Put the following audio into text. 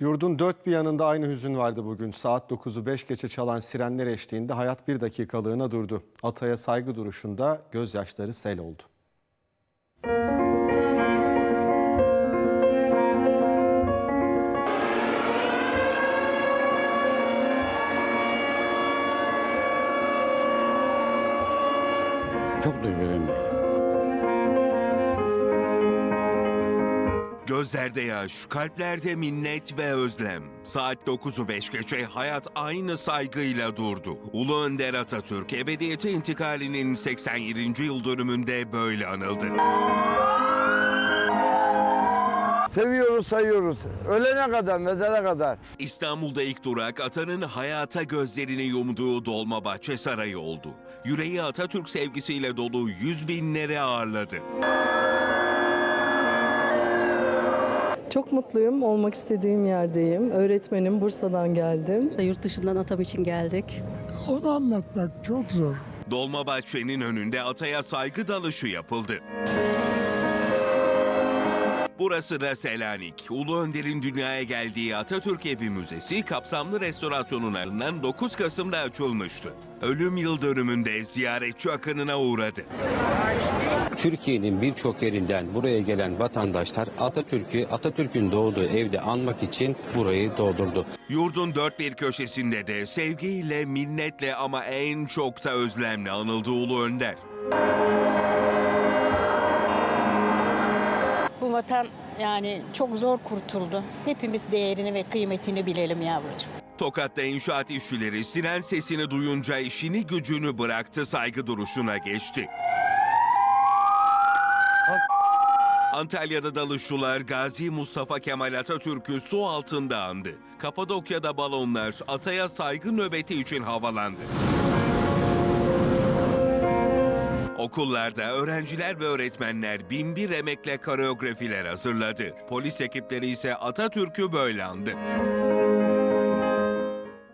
Yurdun dört bir yanında aynı hüzün vardı bugün. Saat 9'u 5 geçe çalan sirenler eşliğinde hayat bir dakikalığına durdu. Ataya saygı duruşunda gözyaşları sel oldu. Çok duyguluyum. Gözlerde yaş, kalplerde minnet ve özlem. Saat 9'u 5 geçe hayat aynı saygıyla durdu. Ulu Önder Atatürk ebediyete intikalinin 87. yıl dönümünde böyle anıldı. Seviyoruz, sayıyoruz. Ölene kadar, mezara kadar. İstanbul'da ilk durak atanın hayata gözlerini yumduğu Dolmabahçe Sarayı oldu. Yüreği Atatürk sevgisiyle dolu yüz binleri ağırladı. Çok mutluyum. Olmak istediğim yerdeyim. Öğretmenim. Bursa'dan geldim. Yurt dışından atam için geldik. Onu anlatmak çok zor. Dolmabahçe'nin önünde ataya saygı dalışı yapıldı. Burası da Selanik. Ulu Önder'in dünyaya geldiği Atatürk Evi Müzesi kapsamlı restorasyonun ardından 9 Kasım'da açılmıştı. Ölüm yıl dönümünde ziyaretçi akınına uğradı. Türkiye'nin birçok yerinden buraya gelen vatandaşlar Atatürk'ü Atatürk'ün doğduğu evde anmak için burayı doldurdu. Yurdun dört bir köşesinde de sevgiyle, minnetle ama en çok da özlemle anıldı Ulu Önder. Vatan yani çok zor kurtuldu. Hepimiz değerini ve kıymetini bilelim yavrucuğum. Tokat'ta inşaat işçileri siren sesini duyunca işini gücünü bıraktı saygı duruşuna geçti. Antalya'da dalışçılar Gazi Mustafa Kemal Atatürk'ü su altında andı. Kapadokya'da balonlar ataya saygı nöbeti için havalandı. Okullarda öğrenciler ve öğretmenler binbir emekle koreografiler hazırladı. Polis ekipleri ise Atatürk'ü böyle andı.